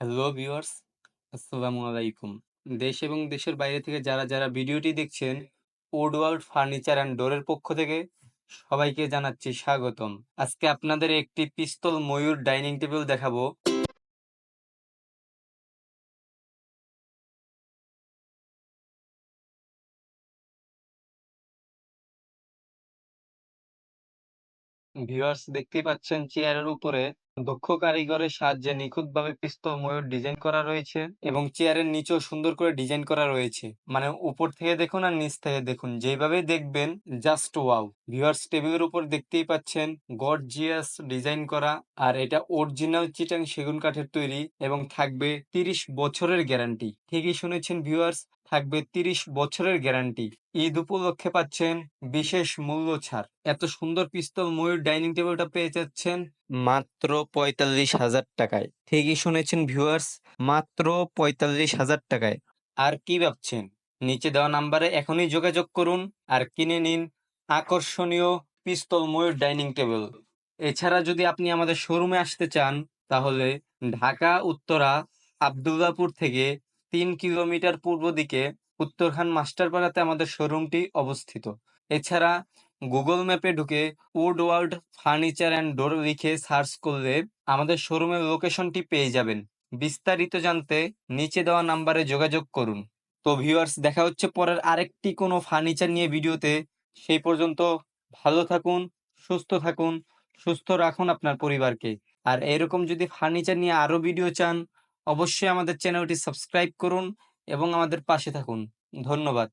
Hello viewers, আসসালামু আলাইকুম। দেশ এবং দেশের বাইরে থেকে যারা যারা ভিডিওটি দেখছেন উডওয়ার্ল্ড ফার্নিচার অ্যান্ড ডোরের পক্ষ থেকে সবাইকে জানাচ্ছি স্বাগতম। আজকে আপনাদের একটি পিস্তল ময়ূর ডাইনিং টেবিল দেখাবো। ভিউয়ার্স, দেখতেই পাচ্ছেন চেয়ারের উপরে দক্ষ কারিগরের সাহায্যে নিখুঁতভাবে পিস্তল ময়ূর ডিজাইন করা রয়েছে এবং চেয়ারের নিচেও সুন্দর করে ডিজাইন করা রয়েছে। মানে উপর থেকে দেখুন আর নিচ থেকে দেখুন। যেভাবে দেখবেন, জাস্ট ওয়াও। ভিউয়ার্স, টেবিলের উপর দেখতেই পাচ্ছেন গর্জিয়াস ডিজাইন করা আর এটা অরিজিনাল চিটাং সেগুন কাঠের তৈরি এবং থাকবে তিরিশ বছরের গ্যারান্টি। ঠিকই শুনেছেন ভিউয়ার্স থাকবে তিরিশ বছরের গ্যারান্টি। ঈদ উপলক্ষে পাচ্ছেন বিশেষ মূল্য ছাড়। এত সুন্দর পিস্তল ময়ূর ডাইনিং টেবিলটা পেয়ে যাচ্ছেন মাত্র পঁয়তাল্লিশ হাজার টাকায়। ঠিকই শুনেছেন ভিউয়ার্স, মাত্র পঁয়তাল্লিশ হাজার টাকায়। আর কি ভাবছেন? নিচে দেওয়া নাম্বারে এখনই যোগাযোগ করুন আর কিনে নিন আকর্ষণীয় পিস্তল ময়ূর ডাইনিং টেবিল। এছাড়া যদি আপনি আমাদের শোরুমে আসতে চান, তাহলে ঢাকা, উত্তরা, আবদুল্লাপুর থেকে তিন কিলোমিটার পূর্ব দিকে উত্তরখান মাস্টারপাড়াতে আমাদের শোরুমটি অবস্থিত। এছাড়া গুগল ম্যাপে ঢুকে wood world furniture and door লিখে সার্চ করলে আমাদের শোরুমের লোকেশনটি পেয়ে যাবেন। বিস্তারিত জানতে নিচে দেওয়া নাম্বারে যোগাযোগ করুন। তো ভিউয়ার্স, দেখা হচ্ছে পরের আরেকটি কোনো ফার্নিচার নিয়ে ভিডিওতে। সেই পর্যন্ত ভালো থাকুন, সুস্থ থাকুন, সুস্থ রাখুন আপনার পরিবারকে। আর এরকম যদি ফার্নিচার নিয়ে আরও ভিডিও চান অবশ্যই আমাদের চ্যানেলটি সাবস্ক্রাইব করুন এবং আমাদের পাশে থাকুন। ধন্যবাদ।